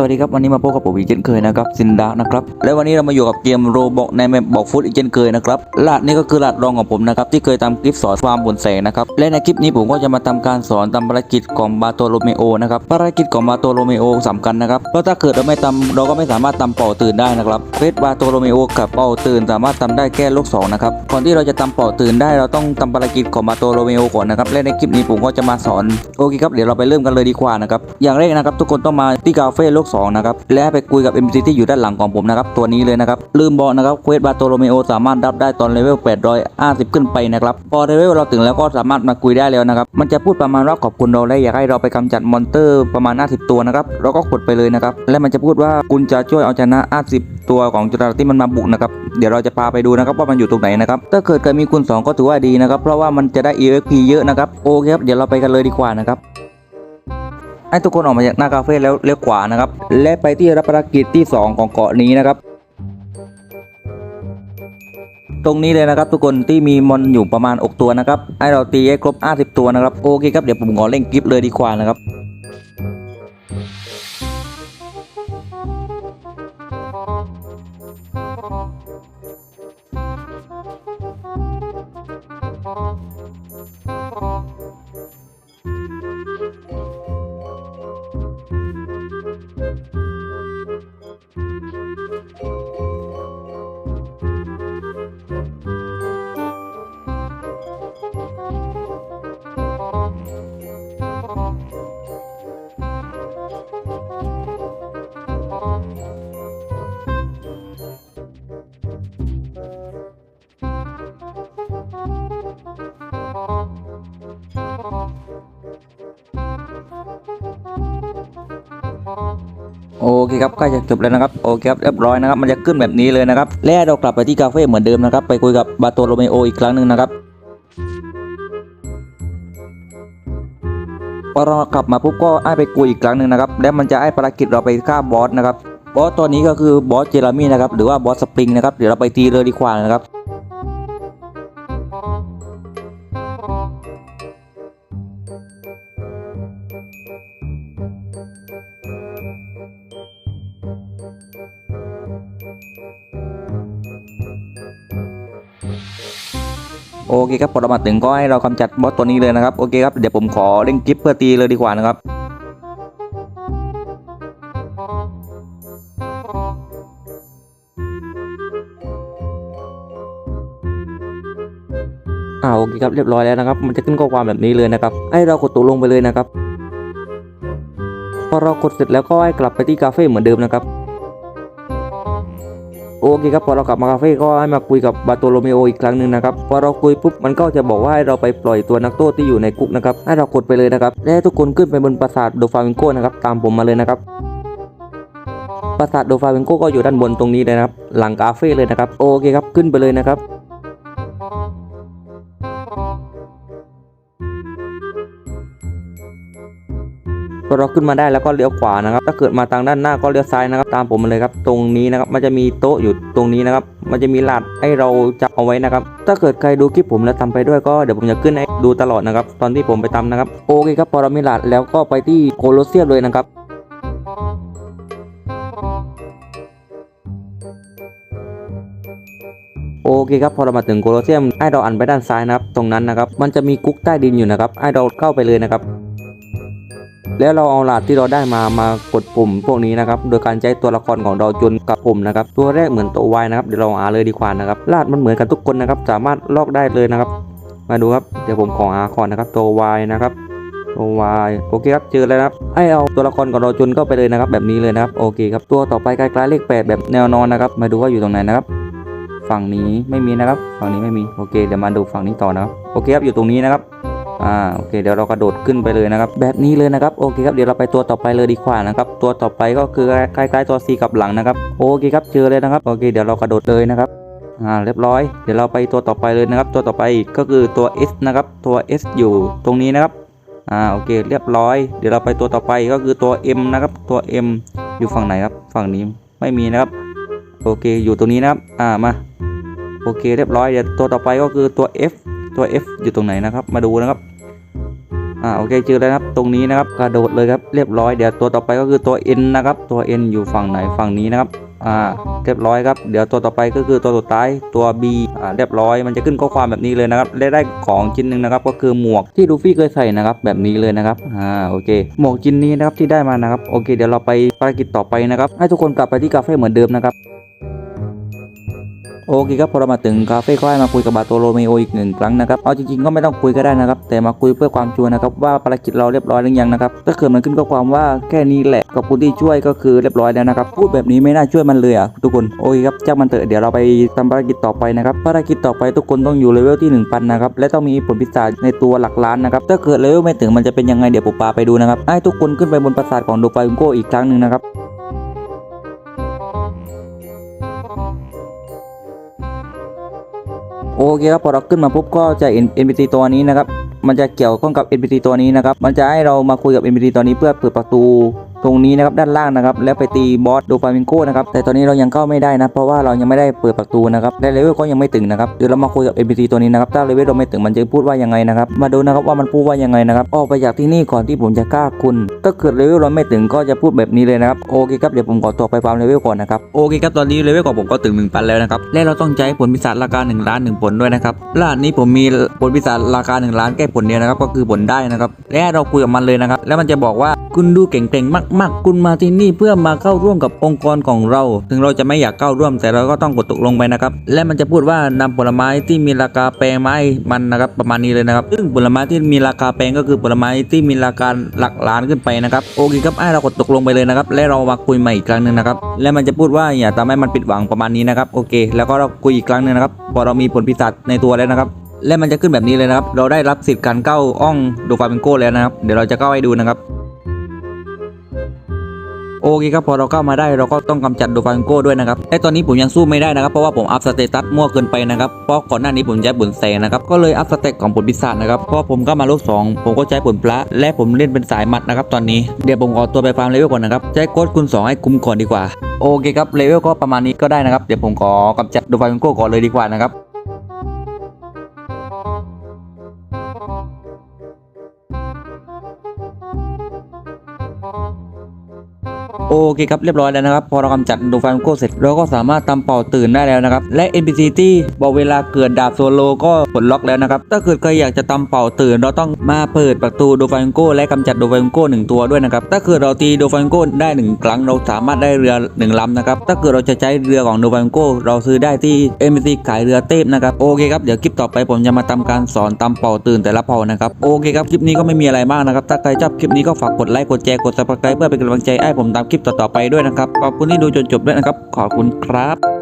สวัสดีครับวันนี้มาพบกับผมอีกเช่นเคยนะครับซินดานะครับและวันนี้เรามาอยู่กับเกมโรบอกในแมปบอกฟุตอีกเช่นเคยนะครับลาดนี่ก็คือลาดรองของผมนะครับที่เคยทำคลิปสอนฟามบนแสงนะครับและในคลิปนี้ผมก็จะมาทำการสอนทำภารกิจของบาโตโลเมโอนะครับภารกิจของบาโตโลเมโอสำคัญนะครับเพราะถ้าเกิดเราไม่ทำเราก็ไม่สามารถทำเป่าตื่นได้นะครับเฟสบาโตโลเมโอกับเป่าตื่นสามารถทำได้แค่ลูกสองนะครับก่อนที่เราจะทำเป่าตื่นได้เราต้องทำภารกิจของบาโตโลเมโอก่อนนะครับและในคลิปนี้ผมก็จะมาสอนโอเคครับเดี๋ยวเราไปเริ่มกันเลยดีกว่านะครับอย่างแรกนะครับทุกคนต้องมาที่คาเฟ่โลกสองนะครับและไปคุยกับ NPC ที่อยู่ด้านหลังของผมนะครับตัวนี้เลยนะครับลืมบอกนะครับเควสบาโตโลเมโอสามารถรับได้ตอนเลเวล850 ขึ้นไปนะครับพอเลเวลเราถึงแล้วก็สามารถมาคุยได้แล้วนะครับมันจะพูดประมาณว่าขอบคุณเราและอยากให้เราไปกำจัดมอนเตอร์ประมาณ 50 ตัวนะครับเราก็กดไปเลยนะครับและมันจะพูดว่าคุณจะช่วยเอาชนะ 50 ตัวของจุฬาที่มันมาบุกนะครับเดี๋ยวเราจะพาไปดูนะครับว่ามันอยู่ตรงไหนนะครับถ้าเกิดเกิดมีคุณสองก็ถือว่าดีนะครับเพราะว่ามันจะได้ EXP เยอะนะครับโอเคครับเดี๋ยวเราไปกันเลยดีกว่านะครับ ให้ทุกคนออกมาจากหน้าคาเฟ่แล้วเลี้ยวขวานะครับ และไปที่รับภารกิจที่ 2 ของเกาะนี้นะครับ ตรงนี้เลยนะครับ ทุกคนที่มีมอนอยู่ประมาณอกตัวนะครับ ให้เราตีให้ครบ 50 ตัวนะครับ โอเคครับ เดี๋ยวผมขอเล่นคลิปเลยดีกว่านะครับ เคครับใกล้จะจบแล้วนะครับโอเคครับเรียบร้อยนะครับมันจะขึ้นแบบนี้เลยนะครับและเรากลับไปที่คาเฟ่เหมือนเดิมนะครับไปคุยกับบาโตโรเมโออีกครั้งหนึ่งนะครับพอเรากลับมาปุ๊บก็ให้ไปคุยอีกครั้งหนึ่งนะครับแล้วมันจะให้ภารกิจเราไปฆ่าบอสนะครับบอสตัวนี้ก็คือบอสเจอรามี่นะครับหรือว่าบอสสปริงนะครับเดี๋ยวเราไปตีเลยดีกว่านะครับ โอเคครับพอเรามาถึงก็ให้เรากำจัดบอสตัวนี้เลยนะครับโอเคครับเดี๋ยวผมขอเล่นกิฟเพื่อตีเลยดีกว่านะครับอ่าโอเคครับเรียบร้อยแล้วนะครับ มันจะขึ้นข้อความแบบนี้เลยนะครับ ให้เรากดตัวลงไปเลยนะครับ พอเรากดเสร็จแล้วก็ให้กลับไปที่คาเฟ่เหมือนเดิมนะครับ โอเคครับพอเรากลับมาคาเฟ่ก็ให้มาคุยกับบาโตโลเมโออีกครั้งหนึ่งนะครับพอเราคุยปุ๊บมันก็จะบอกว่าให้เราไปปล่อยตัวนักโทษที่อยู่ในคุกนะครับให้เรากดไปเลยนะครับและทุกคนขึ้นไปบนปราสาทโดฟาวิงโกนะครับตามผมมาเลยนะครับปราสาทโดฟาวิงโกก็อยู่ด้านบนตรงนี้เลยนะครับหลังคาเฟ่เลยนะครับโอเคครับขึ้นไปเลยนะครับ พอเราขึ้นมาได้แล้วก็เลี้ยวขวานะครับ ถ้าเกิดมาทางด้านหน้าก็เลี้ยวซ้ายนะครับ ตามผมมาเลยครับ ตรงนี้นะครับ มันจะมีโต๊ะอยู่ตรงนี้นะครับ มันจะมีหลาดให้เราจับเอาไว้นะครับ ถ้าเกิดใครดูคลิปผมแล้วทำไปด้วยก็เดี๋ยวผมจะขึ้นให้ดูตลอดนะครับ ตอนที่ผมไปทำนะครับ โอเคครับ พอเรามีหลาดแล้วก็ไปที่โคโลเซียมเลยนะครับโอเคครับพอเรามาถึงโคโลเซียมให้เราอันไปด้านซ้ายนะครับ ตรงนั้นนะครับ มันจะมีกุ๊กใต้ดินอยู่นะครับให้เราเข้าไปเลยนะครับ แล้วเราเอาหลาดที่เราได้มามากดปุ่มพวกนี้นะครับโดยการใช้ตัวละครของเราจนกับปุ่มนะครับตัวแรกเหมือนตัววายนะครับเดี๋ยวเราหาเลยดีกว่านะครับลาดมันเหมือนกันทุกคนนะครับสามารถลอกได้เลยนะครับ มาดูครับเดี๋ยวผมขอหาก่อนนะครับตัววายนะครับตัววายโอเคครับเจอแล้วนะครับให้เอาตัวละครของเราจนเข้าไปเลยนะครับแบบนี้เลยนะครับโอเคครับตัวต่อไปคล้ายๆเลขแปดแบบแนวนอนนะครับ มาดูว่าอยู่ตรงไหนนะครับ ฝั่งนี้ไม่มีนะครับ ฝั่งนี้ไม่มีโอเคเดี๋ยวมาดูฝั่งนี้ต่อนะครับโอเคครับอยู่ตรงนี้นะครับ อ่าโอเคเดี๋ยวเรากระโดดขึ้นไปเลยนะครับ แบบนี้เลยนะครับโอเคครับเดี๋ยวเราไปตัวต่อไปเลยดีกว่านะครับตัวต่อไปก็คือคล้ๆตัว C กับหลังนะครับโอเคครับเจอเลยนะครับโอเคเดี๋ยวเรากระโดดเลยนะครับอ่าเรียบร้อย เดี๋ยวเราไปตัวต่อไปเลยนะครับ ตัวต่อไปก็คือตัว S นะครับตัว S อยู่ตรงนี้นะครับอ่าโอเคเรียบร้อย เดี๋ยวเราไปตัวต่อไปก็คือตัว M นะครับตัว M อยู่ฝั่งไหนครับฝั่งนี้ไม่มีนะครับโอเคอยู่ตรงนี้นะครับอ่ามาโอเคเรียบร้อยเดี๋ยวตัวต่อไปก็คือตัว F ตัว F อยู่ตรงไหนนะครับ มาดูนะครับ อ่าโอเคเจอแล้วครับตรงนี้นะครับกระโดดเลยครับเรียบร้อยเดี๋ยวตัวต่อไปก็คือตัว N นะครับตัว N อยู่ฝั่งไหนฝั่งนี้นะครับอ่าเรียบร้อยครับเดี๋ยวตัวต่อไปก็คือตัวสุดท้ายตัว B อ่าเรียบร้อยมันจะขึ้นข้อความแบบนี้เลยนะครับได้ได้ของชิ้นหนึ่งนะครับก็คือหมวกที่ลูฟี่เคยใส่นะครับแบบนี้เลยนะครับอ่าโอเค หมวกชิ้นนี้นะครับที่ได้มานะครับโอเค เดี๋ยวเราไปภารกิจต่อไปนะครับให้ทุกคนกลับไปที่คาเฟ่เหมือนเดิมนะครับ โอเคครับพอเรามาถึงคาเฟ่ก็ให้มาคุยกับบาโตโรเมโออีกหนึ่งครั้งนะครับเอาจริงๆก็ไม่ต้องคุยก็ได้นะครับ แต่มาคุยเพื่อความชัวร์นะครับว่าภารกิจเราเรียบร้อยหรือยังนะครับถ้าเกิดมันขึ้นข้อความว่าแค่นี้แหละกับคุณที่ช่วยก็คือเรียบร้อยแล้วนะครับพูดแบบนี้ไม่น่าช่วยมันเลยอะทุกคนโอเคครับจ้างมันเถอะเดี๋ยวเราไปทำภารกิจต่อไปนะครับภารกิจต่อไปทุกคนต้องอยู่เลเวลที่1000นะครับและต้องมีผลพิศาจในตัวหลักล้านนะครับถ้าเกิดเลเวลไม่ถึงมันจะเป็นยังไงเดี๋ยวผมพาไปดูนะครับให้ทุกคนขึ้นไปบนปราสาทของโดฟาอุงโกอีกครั้งหนึ่งนะครับ โอเคครับพอเราขึ้นมาปุ๊บก็จะเห็น NPC ตัวนี้นะครับมันจะเกี่ยวข้องกับ NPC ตัวนี้นะครับมันจะให้เรามาคุยกับ NPC ตัวนี้เพื่อเปิดประตู ตรงนี้นะครับด้านล่างนะครับแล้วไปตีบอสโดฟามิงโกนะครับแต่ตอนนี้เรายังเข้าไม่ได้นะ เพราะว่าเรายังไม่ได้เปิดประตูนะครับและเลเวลก็ยังไม่ถึงนะครับเดี๋ยวเรามาคุยกับ NPC ตัวนี้นะครับถ้าเลเวลเราไม่ถึงมันจะพูดว่ายังไงนะครับมาดูนะครับว่ามันพูดว่ายังไงนะครับออกไปจากที่นี่ก่อนที่ผมจะฆ่าคุณ ถ้าเกิดเลเวลเราไม่ถึงก็จะพูดแบบนี้เลยนะครับโอเคครับเดี๋ยวผมขอตัวไปฟาร์มเลเวลก่อนนะครับโอเคครับตอนนี้เลเวลของผมก็ถึง1,000แล้วนะครับและเราต้องใช้ผลพิศาจราคา1ล้าน1ผลด้วยนะครับรหัสนี้ผมมีผลพิศาจราคา1ล้านแค่ผลเดียวนะครับก็คือผลได้นะครับและเราคุยกับมันเลยนะครับแล้วมันจะบอกว่าคุณดูเก่งๆมากๆคุณมาที่นี่เพื่อมาเข้าร่วมกับองค์กรของเรา ถึงเราจะไม่อยากเข้าร่วมแต่เราก็ต้องกดตกลงไปนะครับ และมันจะพูดว่านำผลไม้ที่มีราคาแพงมาให้มันนะครับประมาณนี้เลยนะครับ ซึ่งผลไม้ที่มีราคาแพงก็คือผลไม้ที่มีราคาหลักล้านขึ้นไปนะครับโอเคครับไอ้เรากดตกลงไปเลยนะครับ และเรามาคุยใหม่อีกครั้งหนึ่งนะครับและมันจะพูดว่าอย่าทำให้มันผิดหวังประมาณนี้นะครับโอเค แล้วก็เราคุยอีกครั้งหนึ่งนะครับพอเรามีผลพิศาจในตัวแล้วนะครับและมันจะขึ้นแบบนี้เลยนะครับ เราได้รับสิทธิ์การเข้าอ่องโดฟาเมนโกแล้วนะครับ เดี๋ยวเราจะเข้าให้ดูนะครับ โอเคครับพอเราเข้ามาได้เราก็ต้องกำจัดโดฟาเมนโก้ด้วยนะครับแต่ตอนนี้ผมยังสู้ไม่ได้นะครับเพราะว่าผมอัพสเตตัสมั่วเกินไปนะครับเพราะก่อนหน้านี้ผมใช้ผลแสงนะครับก็เลยอัพสเตตของผลพิศาจนะครับพอผมก็มาโลกสองผมก็ใช้ผลพระและผมเล่นเป็นสายมัดนะครับตอนนี้เดี๋ยวผมขอตัวไปฟาร์มเลเวลก่อนนะครับใช้โค้ดคูณ2ให้คุ้มก่อนดีกว่าโอเคครับเลเวลก็ประมาณนี้ก็ได้นะครับเดี๋ยวผมขอกำจัดโดฟาเมนโก้ก่อนเลยดีกว่านะครับ โอเคครับเรียบร้อยแล้วนะครับ พอเรากำจัดโดฟามิโกเสร็จเราก็สามารถทำเป่าตื่นได้แล้วนะครับ และ NPC ที่บอกเวลาเกิดดาบโซโลก็ปลดล็อกแล้วนะครับถ้าเกิดใครอยากจะทำเป่าตื่น เราต้องมาเปิดประตูโดฟามิโกและกำจัดโดฟามิโกหนึ่งตัวด้วยนะครับถ้าเกิดเราตีโดฟามิโกได้หนึ่งครั้งเราสามารถได้เรือหนึ่งลำนะครับถ้าเกิดเราจะใช้เรือของโดฟามิโกเราซื้อได้ที่ NPC ขายเรือเทพนะครับโอเคครับเดี๋ยวคลิปต่อไปผมจะมาทำการสอนทำเป่าตื่นแต่ละเผ่านะครับโอเคครับคลิปนี้ก็ไม่มีอะไรมากนะครับถ้าใครชอบคลิปนี้ก็ฝากกดไลค์กดแชร์กด subscribe เพื่อเป็นกำลังใจให้ผมทำคลิปต่อๆไปด้วยนะครับ ขอบคุณที่ดูจนจบด้วยนะครับ ขอบคุณครับ